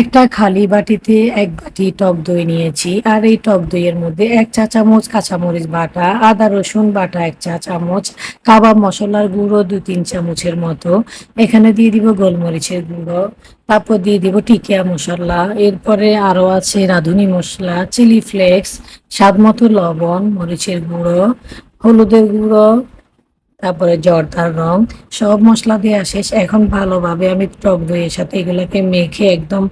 একটা খালি বাটিতে এক বাটি টক দই নিয়েছি, আর এই টক দইয়ের মধ্যে এক চা চামচ কাঁচামরিচ বাটা, আদা রসুন বাটা এক চা চামচ, কাবাব মশলার গুঁড়ো দু তিন চামচের মতো। এখানে দিয়ে দিব গোলমরিচের গুঁড়ো, তারপর দিয়ে দিব টিকিয়া মশলা, এরপরে আরও আছে রাঁধুনি মশলা, চিলি ফ্লেক্স স্বাদ মতো লবণ, মরিচের গুঁড়ো, হলুদের গুঁড়ো তারপরে জর্দার রং, সব মশলা দেওয়া শেষ। এখন ভালোভাবে আমি টক দইয়ের সাথে এগুলোকে মেখে একদম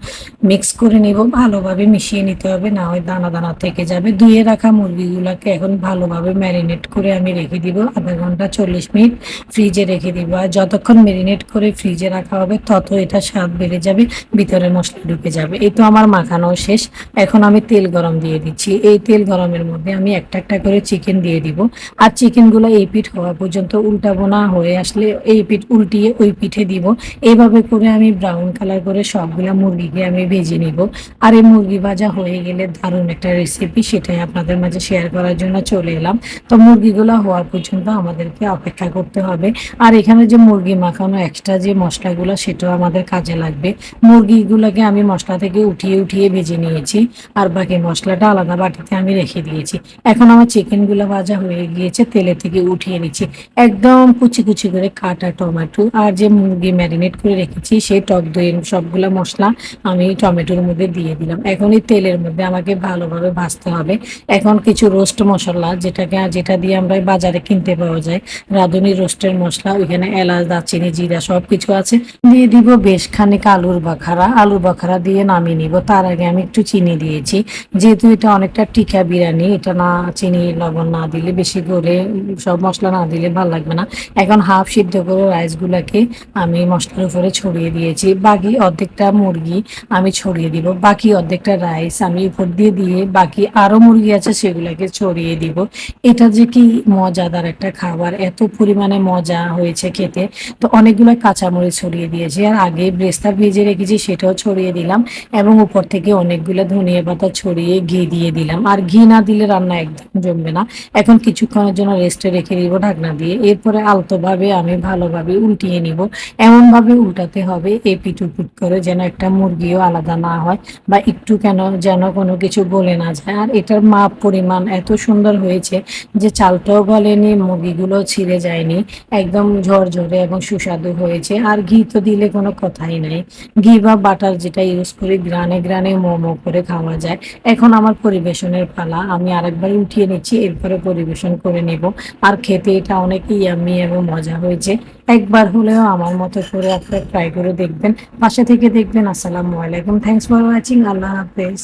মিক্স করে নিব। ভালোভাবে মিশিয়ে নিতে হবে, না হয় দানা দানা থেকে যাবে। ধুয়ে রাখা মুরগিগুলোকে এখন ভালোভাবে ম্যারিনেট করে আমি রেখে দিব। আধা ঘণ্টা চল্লিশ মিনিট ফ্রিজে রেখে দিব। আর যতক্ষণ ম্যারিনেট করে ফ্রিজে রাখা হবে, তত এটা স্বাদ বেড়ে যাবে, ভিতরে মশলা ঢুকে যাবে। এই তো আমার মাখানো শেষ। এখন আমি তেল গরম দিয়ে দিচ্ছি। এই তেল গরমের মধ্যে আমি একটা একটা করে চিকেন দিয়ে দিব। আর চিকেনগুলো এই পিঠ হওয়া পর্যন্ত উল্টাবো না, হয়ে আসলে এই পিঠ উল্টিয়ে ওই পিঠে দিব। এইভাবে করে আমি ব্রাউন কালার করে সবগুলা মুরগিকে আমি ভেজে নিব। আর এই মুরগি ভাজা হয়ে গেলে দারুণ একটা রেসিপি সেটাই আপনাদের মাঝে শেয়ার করার জন্য চলে এলাম। তো মুরগিগুলো হওয়ার পর্যন্ত আমাদেরকে অপেক্ষা করতে হবে। আর এখানে যে মুরগি মাখানো এক্সট্রা যে মশলাগুলো, সেটাও আমাদের কাজে লাগবে। মুরগিগুলোকে আমি মশলা থেকে উঠিয়ে উঠিয়ে ভেজে নিয়েছি। আর বাকি মশলাটা আলাদা বাটিতে আমি রেখে দিয়েছি। এখন আমার চিকেনগুলো ভাজা হয়ে গিয়েছে, তেলে থেকে উঠিয়ে নিচ্ছি। একদম কুচি কুচি করে কাটা টমেটো আর যে মুরগি ম্যারিনেট করে রেখেছি সেই টক দই সবগুলো মশলা আমি টমেটোর মধ্যে দিয়ে দিলাম। এখন এই তেলের মধ্যে আমাকে ভালোভাবে ভাজতে হবে। এখন কিছু রোস্ট মশলা যেটাকে, যেটা দিয়ে আমরা বাজারে কিনতে পাওয়া যায়, রাঁধুনি রোস্টের মশলা, ওইখানে এলাচ, দারচিনি, জিরা সব কিছু আছে। দিয়ে দিব বেশ খানিক আলুর বাখারা। আলু বাখারা দিয়ে নামিয়ে নিব। তার আগে আমি একটু চিনি দিয়েছি। যেহেতু এটা অনেকটা টিকা বিরিয়ানি, এটা না চিনি, লবণ না দিলে, বেশি করে সব মশলা না দিলে ভালো লাগবে না। এখন হাফ সিদ্ধ করে রাইসগুলোকে আমি মশলার উপরে ছড়িয়ে দিয়েছি। বাকি অর্ধেকটা মুরগি আমি ছড়িয়ে দিব। বাকি অর্ধেকটা রাইস আমি উপর দিয়ে দিয়ে বাকি আরও মুরগি আছে সেগুলোকে ছড়িয়ে দিব। এটা যে কি মজাদার একটা খাবার, এত পরিমাণে মজা হয়েছে খেতে। তো অনেকগুলো কাঁচামরিচ ছড়িয়ে দিয়েছি আর আগে ব্রেস্তা ভেজে রেখেছি সেটাও ছড়িয়ে দিলাম এবং উপর থেকে অনেকগুলো ধনিয়া পাতা ছড়িয়ে ঘি দিয়ে দিলাম। আর ঘি না দিলে রান্না একদম জমবে না। এখন কিছুক্ষণের জন্য রেস্টে রেখে দিব ঢাকনা দিয়ে। এরপরে আলতোভাবে আমি ভালোভাবে উল্টিয়ে নিব। এমনভাবে উল্টাতে হবে এপিট উপিট করে যেন একটা মুরগিও আলাদা না হয় বা একটু কেন যেন কোনো কিছু বলে না যায়। আর এটার মাপ পরিমাণ এত সুন্দর হয়েছে যে চালটাও গলেনি মুরগিগুলো ছিঁড়ে যায়নি, একদম ঝরঝরে এবং সুস্বাদু হয়েছে। আর ঘি তো দিলে কোনো কথাই নাই। ঘি বা বাটার যেটা ইউজ করি গ্রানে গ্রানে মোমো করে খাওয়া যায়। এখন আমার পরিবেশনের পালা, আমি আরেকবার উঠিয়ে নিচ্ছি, এরপরে পরিবেশন করে নেব। আর খেতে এটা অনেক ইয়ামি এবং মজা হয়েছে। একবার হলেও আমার মতো করে আপনারা ট্রাই করে দেখবেন। পাশে থেকে দেখবেন। আসসালামু আলাইকুম। থ্যাংকস ফর ওয়াচিং আল্লাহ হাফেজ।